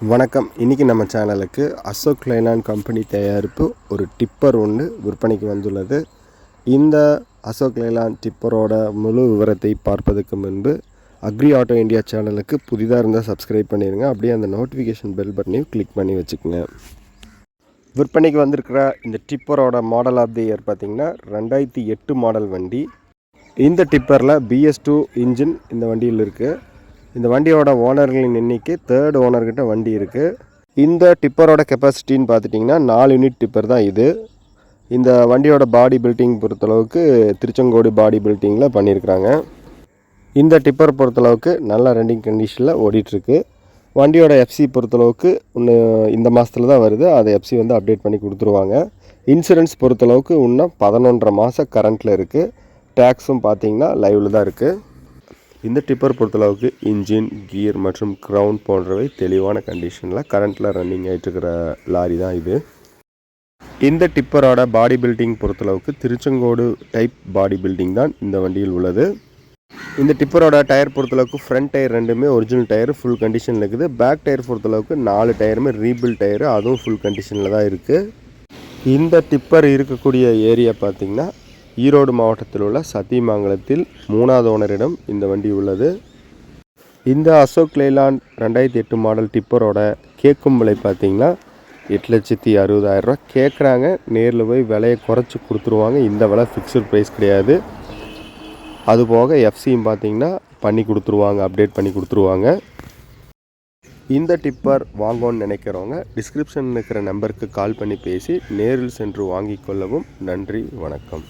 வணக்கம். இன்றைக்கி நம்ம சேனலுக்கு அசோக் லைலாண்ட் கம்பெனி தயாரிப்பு ஒரு டிப்பர் ஒன்று விற்பனைக்கு வந்துள்ளது. இந்த அசோக் லைலாண்ட் டிப்பரோட முழு விவரத்தை பார்ப்பதற்கு முன்பு அக்ரி ஆட்டோ இந்தியா சேனலுக்கு புதிதாக இருந்தால் சப்ஸ்கிரைப் பண்ணிடுங்க அப்படியே அந்த நோட்டிஃபிகேஷன் பெல் பட்டனையும் கிளிக் பண்ணி வச்சுக்கோங்க. விற்பனைக்கு வந்திருக்கிற இந்த டிப்பரோட மாடல் ஆஃப் தி இயர் பார்த்திங்கன்னா ரெண்டாயிரத்தி எட்டு மாடல் வண்டி. இந்த டிப்பரில் பிஎஸ் டூ இன்ஜின் இந்த வண்டியில் இருக்குது இந்த வண்டியோட ஓனர்களின் எண்ணிக்கை தேர்ட் ஓனர்கிட்ட வண்டி இருக்குது இந்த டிப்பரோட கெப்பாசிட்டின்னு பார்த்துட்டிங்கன்னா நாலு யூனிட் டிப்பர் தான் இது. இந்த வண்டியோட பாடி பில்டிங் பொறுத்தளவுக்கு திருச்செங்கோடு பாடி பில்டிங்கில் பண்ணியிருக்கிறாங்க இந்த டிப்பர் பொறுத்தளவுக்கு நல்ல ரன்னிங் கண்டிஷனில் ஓடிட்டுருக்கு. வண்டியோட எஃப்சி பொறுத்தளவுக்கு ஒன்று இந்த மாதத்துல தான் வருது. அதை எஃப்சி வந்து அப்டேட் பண்ணி கொடுத்துருவாங்க. இன்சூரன்ஸ் பொறுத்தளவுக்கு இன்னும் பதினொன்றரை மாதம் கரண்ட்டில் இருக்குது டேக்ஸும் பார்த்தீங்கன்னா லைவில் தான் இருக்குது இந்த டிப்பர் பொறுத்தளவுக்கு இன்ஜின் கியர் மற்றும் க்ரௌண்ட் போன்றவை தெளிவான கண்டிஷனில் கரண்ட்டில் ரன்னிங் ஆகிட்டுருக்கிற லாரி தான் இது. இந்த டிப்பரோட பாடி பில்டிங் பொறுத்தளவுக்கு திருச்செங்கோடு டைப் பாடி பில்டிங் தான் இந்த வண்டியில் உள்ளது. இந்த டிப்பரோட டயர் பொறுத்தளவுக்கு ஃப்ரண்ட் டயர் ரெண்டுமே ஒரிஜினல் டயர் ஃபுல் கண்டிஷனில் இருக்குது. பேக் டயர் பொறுத்தளவுக்கு நாலு டயருமே ரீபில் டயரு அதுவும் ஃபுல் கண்டிஷனில் தான் இருக்குது இந்த டிப்பர் இருக்கக்கூடிய ஏரியா பார்த்திங்கன்னா ஈரோடு மாவட்டத்தில் உள்ள சத்தியமங்கலத்தில் மூணாவது ஓனரிடம் இந்த வண்டி உள்ளது. இந்த அசோக் லேலாண்ட் ரெண்டாயிரத்தி எட்டு மாடல் டிப்பரோட கேட்கும் விலை பார்த்தீங்கன்னா எட்டு லட்சத்தி அறுபதாயிரரூவா கேட்குறாங்க நேரில் போய் விலையை குறைச்சி கொடுத்துருவாங்க. இந்த விலை ஃபிக்ஸ்டு ப்ரைஸ் கிடையாது. அதுபோக எஃப்சியும் பார்த்தீங்கன்னா பண்ணி கொடுத்துருவாங்க அப்டேட் பண்ணி கொடுத்துருவாங்க. இந்த டிப்பர் வாங்கணும்னு நினைக்கிறவங்க டிஸ்கிரிப்ஷனில் இருக்கிற நம்பருக்கு கால் பண்ணி பேசி நேரில் சென்று வாங்கிக் கொள்ளவும் நன்றி வணக்கம்.